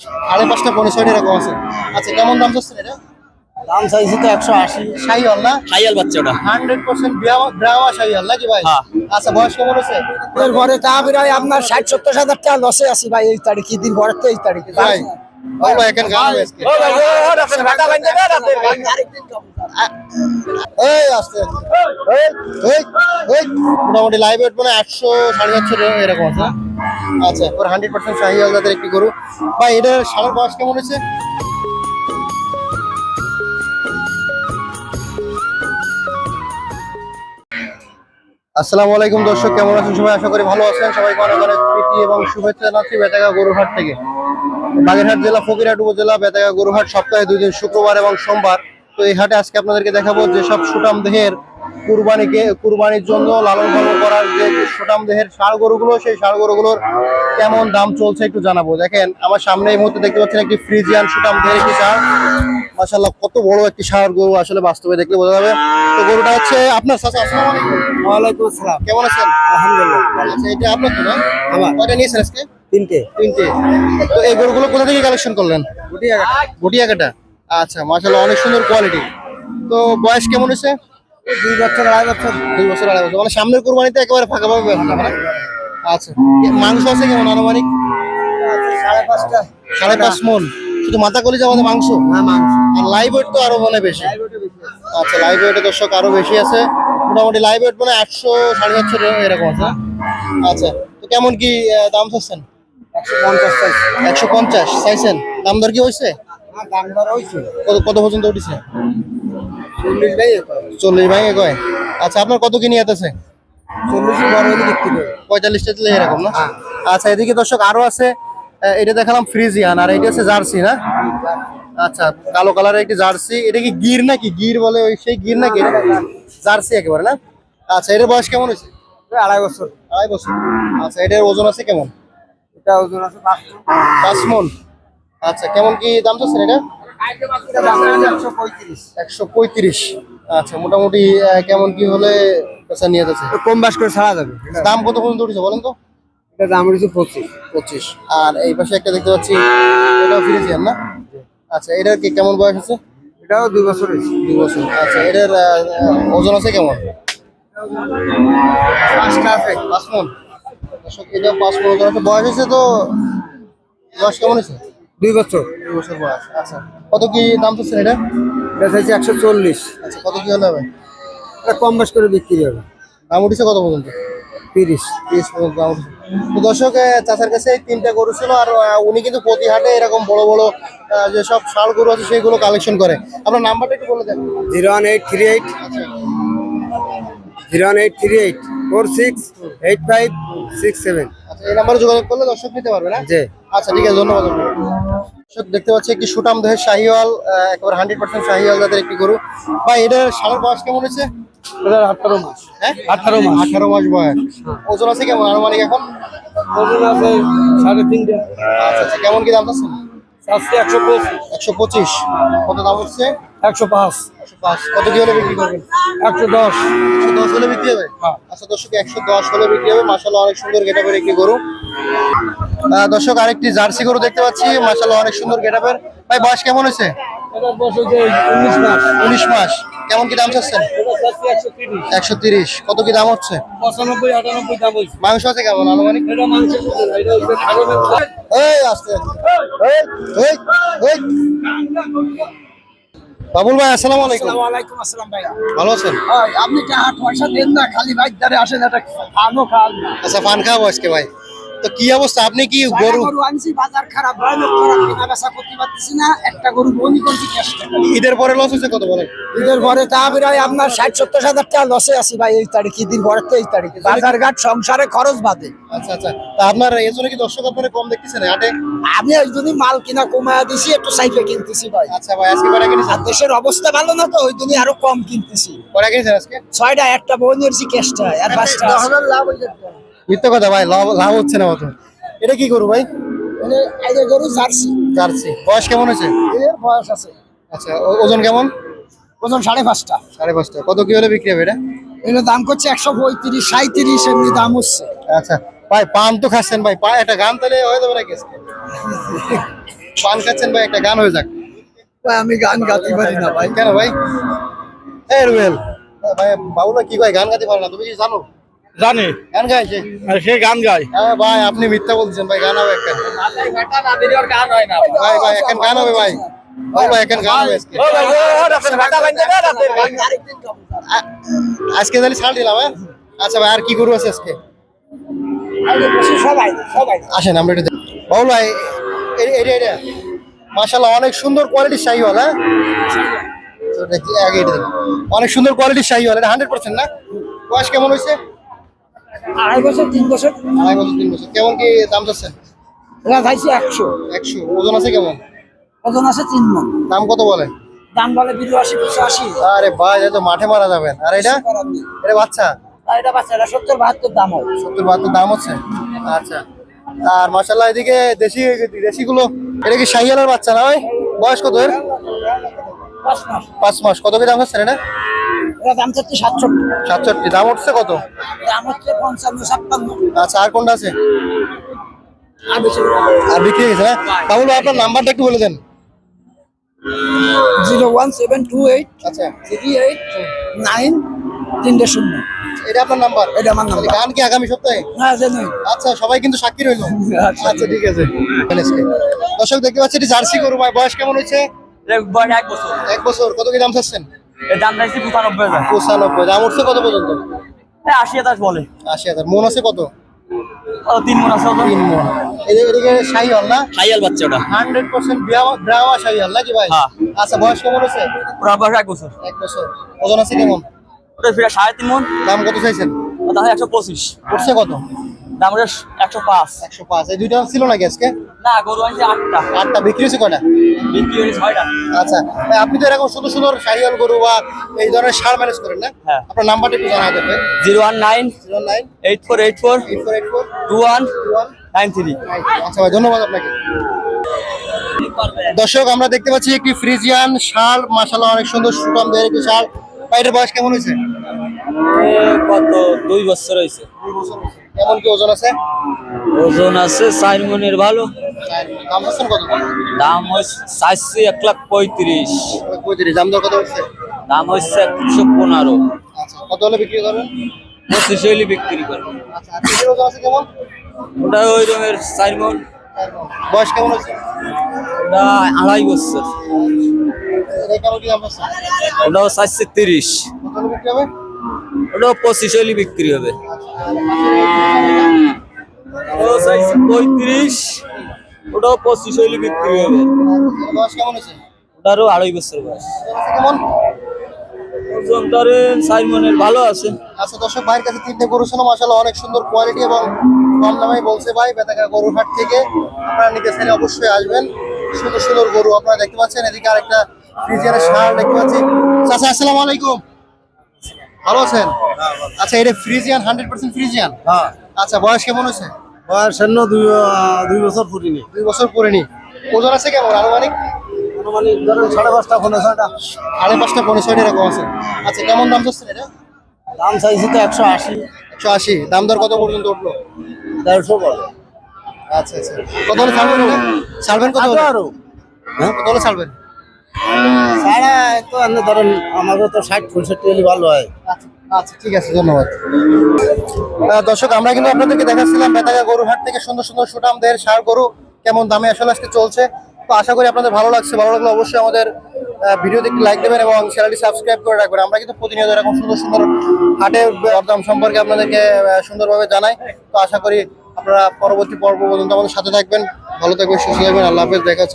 সাড়ে পাঁচটা পনেরো ছয়টা এরকম আছে। আচ্ছা কেমন দাম চলছে এটা? দাম চাইছি তো একশো আশি। সাই হল না? হাইয়াল বাচ্চা ওটা। হান্ড্রেড পার্সেন্ট ব্রাহ্মা সাই হল নাকি ভাই? হ্যাঁ। আচ্ছা বয়স কেমন আছে এরপরে তা প্রায় আপনার ষাট সত্তর হাজার টাকা লসে আছি ভাই এই তারিখ কি দিন পরে তো এই তারিখে। ভাই ও ভাই এখন গান হবে আজকে। এই আসতে এই এই এই মোটামুটি লাইভ ওয়েট মানে একশো সাড়ে সাতশো এরকম আছে? আচ্ছা ওর হান্ড্রেড পার্সেন্ট শাহি আলাদাদের একটি গরু ভাই এটার সাড়ে বয়স কেমন হয়েছে আসসালামু আলাইকুম দর্শক কেমন আছেন সবাই আশা করি ভালো আছেন সবাইকে অনেক অনেক প্রীতি এবং শুভেচ্ছা জানাচ্ছি বেতাগা গরুহাট থেকে বাগেরহাট জেলা ফকিরহাট উপজেলা বেতাগা গরুহাট সপ্তাহে দুই দিন শুক্রবার এবং সোমবার। তো এই হাটে আজকে আপনাদেরকে দেখাবো যেসব সুটাম দেহের কুরবানিকে কুরবানির জন্য লালন পালন করার যে সুটাম দেহের ষাড় গরুগুলো সেই ষাড় গরুগুলোর কেমন দাম চলছে একটু জানাব। দেখেন আমার সামনে এই মুহূর্তে দেখতে পাচ্ছেন একটি ফ্রিজিয়ান সুটাম দেহের একটি ষাড়। মাশাল্লাহ কত বড় একটি ষাড় গরু আসলে বাস্তবে দেখলে বোঝা যাবে। তো গরুটা হচ্ছে আপনার চাচা আসসালামু আলাইকুম। ওয়ালাইকুম আসসালাম। কেমন আছেন? আলহামদুলিল্লাহ আচ্ছা এটা আপনার তো না? আমার। কয়টা নিয়েছেন আজকে? তিনটে। তিনটে। তো এই গরুগুলো কোথা থেকে কালেকশন করলেন? গটিয়াকাটা আচ্ছা মাশাআল্লাহ অনেক সুন্দর কোয়ালিটি তো বয়স কেমন হয়েছে? দুই বছর আড়াই বছর। দুই বছর আড়াই বছর। মানে সামনের কোরবানিতে একেবারে ফাঁকা পাবে আচ্ছা। মাংস আছে কেমন আনুমানিক? সাড়ে পাঁচটা। সাড়ে পাঁচ মন। শুধু মাথা কলি আমাদের মাংস? হ্যাঁ আর লাইভ ওয়েট তো আরও মানে বেশি। আচ্ছা লাইভ ওয়েটে দর্শক আরও বেশি আছে। মোটামুটি লাইভ ওয়েট মানে একশো সাড়ে সাতশো এরকম আছে। আচ্ছা তো কেমন কি দাম চাচ্ছেন? একশো পঞ্চাশ চাইছেন? দাম দর কি হয়েছে কত কত পর্যন্ত উঠেছে? চল্লিশ ভাই ভাঙে কয়। আচ্ছা আপনার কত কি নিয়ে আছে? পঁয়তাল্লিশটা দিলে এরকম না। আচ্ছা এদিকে দর্শক আরও আছে। এটা দেখালাম ফ্রিজিয়ান আর এটা হচ্ছে জার্সি না? আচ্ছা কালো কালারের একটি জার্সি। এটা কি গির নাকি? গির বলে ওই সেই গির নাকি? জার্সি একেবারে না? আচ্ছা এটার বয়স কেমন হয়েছে? আড়াই বছর। আড়াই বছর। আচ্ছা এটার ওজন আছে কেমন? এটা ওজন আছে পাঁচশো পাঁচ মন। আচ্ছা কেমন কি দাম চাচ্ছেন এটা? একশো পঁয়ত্রিশ। আচ্ছা মোটামুটি কেমন কি হলে আচ্ছা নিয়ে যাচ্ছে? কম বাস করে ছাড়া যাবে। দাম কত পর্যন্ত উঠেছে বলেন তো? এটা দাম হচ্ছে পঁচিশ। পঁচিশ। আর এই পাশে একটা দেখতে পাচ্ছি এটাও ফিরেছিলেন না? আচ্ছা এটার কি কেমন বয়স আছে? এটাও দুই বছর দুই বছর। আচ্ছা এটার ওজন আছে কেমন? পাঁচটা আছে পাঁচ মন। এটা পাঁচ ওজন আছে বয়স আছে তো বয়স কেমন আছে দুই বছর। দুই বছর বয়স আচ্ছা। কত কি দাম চাচ্ছেন এটা? এটা চাইছে একশো চল্লিশ। আচ্ছা কত কি হলে হবে? এটা কম বাস করে বিক্রি হবে। দাম উঠেছে কত পর্যন্ত? তিরিশ। তিরিশ পর্যন্ত দাম উঠেছে। তো দর্শক চাচার কাছে এই তিনটা গরু ছিল আর উনি কিন্তু প্রতি হাটে এরকম বড় বড় যেসব ষাড় গরু আছে সেগুলো কালেকশন করে। আপনার নাম্বারটা একটু বলে দেন। Zero one eight three eight. Zero one eight three eight. Four six eight five six seven. আচ্ছা এই নাম্বারে যোগাযোগ করলে দর্শক নিতে পারবে না? জি। আচ্ছা ঠিক আছে ধন্যবাদ। দেখতে পাচ্ছি একটি সুটাম দেহের শাহিওয়াল একেবারে হান্ড্রেড পার্সেন্ট শাহিওয়াল যাদের একটি গরু। বা এটার সালের বয়স কেমন হয়েছে? আঠারো মাস। হ্যাঁ? আঠারো মাস। আঠারো মাস বয়স। ওজন আছে কেমন? আনুমানিক এখন? ওজন আছে সাড়ে তিনটে। আচ্ছা আচ্ছা কেমন কি দাম আছে একশো পঁচিশ। একশো পঁচিশ। কত দাম হচ্ছে? একশো পাঁচ। কত কি হলে বিক্রি করবেন? একশো দশ। একশো দশ হলে বিক্রি হবে? হ্যাঁ। আচ্ছা দর্শক একশো দশ হলে বিক্রি হবে। মাসাল্লাহ অনেক সুন্দর গেটাপের একটি গরু। দর্শক আরেকটি জার্সি গরু দেখতে পাচ্ছি। মাসাল্লাহ অনেক সুন্দর গেটাপের ভাই বয়স কেমন হয়েছে? উনিশ মাস। কেমন কি দাম চাচ্ছেন? একশো তিরিশ। কত কি দাম হচ্ছে? পঁচানব্বই আটানব্বই দাম হয়েছে। মাংস আছে কেমন? আনুমানিক? আসতে এই। বাবুল ভাই আসসালামু আলাইকুম। ওয়ালাইকুম আসসালাম ভাই ভালো আছেন? আপনি কি আট পয়সা দেন না? খালি বাইক ধারে আসেন একটা খান। না আচ্ছা পান খাব আজকে ভাই। তো কি অবস্থা? আপনি কি গরু গরু আনছি বাজার খারাপ ভয়ানক খারাপ কেনা বেচা করতে পারতেছি না। একটা গরু বনি করছি ঈদের পরে লস হয়েছে কত বলেন? ঈদের ঘরে তা প্রায় আপনার ষাট সত্তর হাজার টাকা লসে আছি ভাই এই তারিখ ঈদের ঘরে তো এই তারিখে। বাজার ঘাট সংসারে খরচ বাদে। আচ্ছা আচ্ছা। তা আপনার এই জন্য কি দর্শক আপনারা কম দেখতেছেন? হাটে? আমি ওই জন্য মাল কিনা কমায় দিছি একটু কিনতেছি ভাই। আচ্ছা ভাই আজকে কয়টা কিনেছেন? দেশের অবস্থা ভালো না তো ওই জন্য আরও কম কিনতেছি। কয়টা কিনেছেন আজকে? ছয়টা একটা আর পাঁচটা লাভ হয়ে যাবে মিথ্যা কথা ভাই লাভ হচ্ছে না মতো এটা কি করু ভাই? মানে এই গরু জার্সি। জার্সি। বয়স কেমন হয়েছে? এর বয়স আছে। আচ্ছা ওজন কেমন? ওজন সাড়ে পাঁচটা। সাড়ে পাঁচটা। কত কি হলে বিক্রি হবে এটা? এগুলো দাম করছে একশো পঁয়ত্রিশ সাঁত্রিশ এমনি দাম হচ্ছে। আচ্ছা ভাই পান তো খাচ্ছেন ভাই। পা একটা গান তাহলে হয়ে যাবে নাকি? পান খাচ্ছেন ভাই একটা গান হয়ে যাক। ভাই আমি গান গাতে পারি না ভাই। কেন ভাই? এই রুবেল ভাই বাবুরা কি কয় গান গাইতে পারে না তুমি কি জানো? জানি। গান গাইছে সে? গান গায়। হ্যাঁ ভাই আপনি মিথ্যা বলছেন ভাই গান হবে একটা ভাই ভাই এখন গান হবে ভাই। ভাই ভাই গান হবে আজকে। আজকে তাহলে ছাড় দিলাম হ্যাঁ? আচ্ছা ভাই আর কি গরু আছে আজকে? সবাই সবাই। আসেন আমরা এটা। বাবুল ভাই এ- এটা এটা মাশাল্লাহ অনেক সুন্দর কোয়ালিটির শাহিওয়াল হ্যাঁ? দেখি আগে এটা অনেক সুন্দর কোয়ালিটির শাহিওয়াল এটা হান্ড্রেড পার্সেন্ট না? বয়স কেমন হয়েছে? আড়াই বছর তিন বছর। আড়াই বছর তিন বছর। কেমন কি দাম চাচ্ছে এরা চাইছে একশো। একশো। ওজন আছে কেমন? ওজন আছে তিন মন। দাম কত বলে? দাম বলে বিরাশি পঁচাশি আরে ভাই এটা তো মাঠে মারা যাবেন। আর এটা? এটা বাচ্চা? আর এটা সত্তর বাহাত্তর দাম হয় সত্তর বাহাত্তর দাম হচ্ছে? আচ্ছা। আর মাসাল্লাহ এদিকে দেশি দেশি গুলো এটা কি শাহিয়ালের বাচ্চা না ভাই? বয়স কত এর? পাঁচ মাস। পাঁচ মাস। কত কি দাম হচ্ছে এটা দাম চাচ্ছে সাতষট্টি। সাতষট্টি। দাম উঠছে কত? দাম হচ্ছে পঞ্চান্ন ছাপ্পান্ন। আচ্ছা আর কোনটা আছে? আর বিক্রি হয়ে গেছে না? আপনার নাম্বারটা একটু বলে দেন। Zero one seven two eight আচ্ছা। থ্রি এইট নাইন তিনটে শূন্য। এটা আপনার নাম্বার? এটা আমার নাম্বার। গান কি আগামী সপ্তাহে? হ্যাঁ আচ্ছা সবাই কিন্তু সাক্ষী রইল। আচ্ছা। আচ্ছা ঠিক আছে। দর্শক দেখতে পাচ্ছি এটি জার্সি গরু বয়স কেমন হয়েছে? এক বছর। এক বছর। কত কি দাম চাচ্ছেন? দাম চাইছি পঁচানব্বই হাজার। পঁচানব্বই দাম উঠছে কত পর্যন্ত? এই আশি হাজার বলে। আশি হাজার। মন আছে কত? তিন মন আছে তিন মন। এদিকে না? হাইয়াল বাচ্চা ওটা। হান্ড্রেড পার্সেন্ট ব্রাহ্মা নাকি ভাই? হ্যাঁ। আচ্ছা বয়স কেমন হয়েছে? ওরা বয়স এক বছর। এক বছর। ওজন আছে কেমন? ওটা ফিরে সাড়ে তিন মন। দাম কত চাইছেন? দাম একশো পঁচিশ। উঠছে কত? দাম ওটা একশো পাঁচ। একশো পাঁচ। এই দুইটা ছিল নাকি আজকে? না গরু আনছে আটটা। আটটা। বিক্রি হয়েছে কয়টা? বিক্রি হয়েছে ছয়টা। আচ্ছা। আপনি তো এরকম সুন্দর সুন্দর গরু বা এই ধরনের সার ম্যানেজ করেন না? হ্যাঁ। আপনার নাম্বারটা একটু জানা দেবে zero one nine zero nine eight four eight four eight four eight four two one two one nine three. আচ্ছা ভাই ধন্যবাদ আপনাকে। দর্শক আমরা দেখতে পাচ্ছি একটি ফ্রিজিয়ান শাল মাশাল্লাহ অনেক সুন্দর সুটাম দেয় একটি শাল ভাই, এটার বয়স কেমন হয়েছে? কত? দুই বছর হয়েছে। কেমন কি ওজন আছে? ওজন আছে চার মনের ভালো। দাম হচ্ছেন কত? দাম হচ্ছে চারশো এক লাখ পঁয়ত্রিশ। পঁয়ত্রিশ। দাম দর কত হচ্ছে? দাম হচ্ছে একশো পনেরো। আচ্ছা কত হলে বিক্রি করবেন পঁচিশ বিক্রি করে আচ্ছা ওজন আছে কেমন? ওটা ওই রকমের চার মন। বয়স কেমন হচ্ছে ওটা আড়াই বছর। কি দাম হচ্ছে? ওটাও চারশো তিরিশ। কত হলে বিক্রি হবে? ওটাও পঁচিশ বিক্রি পঁয়ত্রিশ ওটাও পঁচিশ হইলে বিক্রি হবে। বয়স কেমন হচ্ছে ওটারও আড়াই বছর বয়স। কেমন? ওজন ধরেন চার ভালো আছে। আচ্ছা দর্শক ভাইয়ের কাছে তিনটে গরু ছিল মাসাল্লাহ অনেক সুন্দর কোয়ালিটি এবং কম দামে বলছে ভাই বেতাকা গরুর হাট থেকে আপনারা নিতে চাইলে অবশ্যই আসবেন। সুন্দর সুন্দর গরু আপনারা দেখতে পাচ্ছেন এদিকে আরেকটা ফ্রিজিয়ানের সার দেখতে পাচ্ছি। চাচা আসসালামু আলাইকুম। ভালো আছেন? আচ্ছা এটা ফ্রিজিয়ান হান্ড্রেড পার্সেন্ট ফ্রিজিয়ান? হ্যাঁ। আচ্ছা বয়স কেমন হয়েছে? বয়স শূন্য দুই দুই বছর ফুটিনি। দুই বছর পরেনি। ওজন আছে কেমন? আনুমানিক? মানে ধরেন সাড়ে পাঁচটা ফোনে ছয়টা। সাড়ে পাঁচটা পনেরো ছয়টা এরকম আছে। আচ্ছা কেমন দাম চাচ্ছেন এটা? দাম চাইছি তো একশো আশি। একশো আশি। দাম দর কত পর্যন্ত উঠল? দেড়শো আচ্ছা আচ্ছা। কত হলে ছাড়বেন ছাড়বেন কত হলে? আরও কত হলে ছাড়বেন? সাড়ে তো আপনি ধরেন আমাকে তো ষাট, পঁয়ষট্টি হলে ভালো হয়। আচ্ছা আচ্ছা ঠিক আছে, ধন্যবাদ। দর্শক, আমরা কিন্তু আপনাদেরকে দেখাচ্ছিলাম গরুর হাট থেকে সুন্দর সুন্দর সুটামদের সার গরু, কেমন দামে আসলে চলছে। তো আশা করি আপনাদের ভালো লাগছে। ভালো অবশ্যই আমাদের এবং সাবস্ক্রাইব করে রাখবেন। আমরা কিন্তু প্রতিনিয়ত এরকম সুন্দর সুন্দর হাটের দাম সম্পর্কে আপনাদেরকে সুন্দরভাবে জানাই। তো আশা করি আপনারা পরবর্তী পর্ব পর্যন্ত আমাদের সাথে থাকবেন। ভালো থাকবেন, সুস্থ থাকবেন। আল্লাহ হাফেজ, দেখা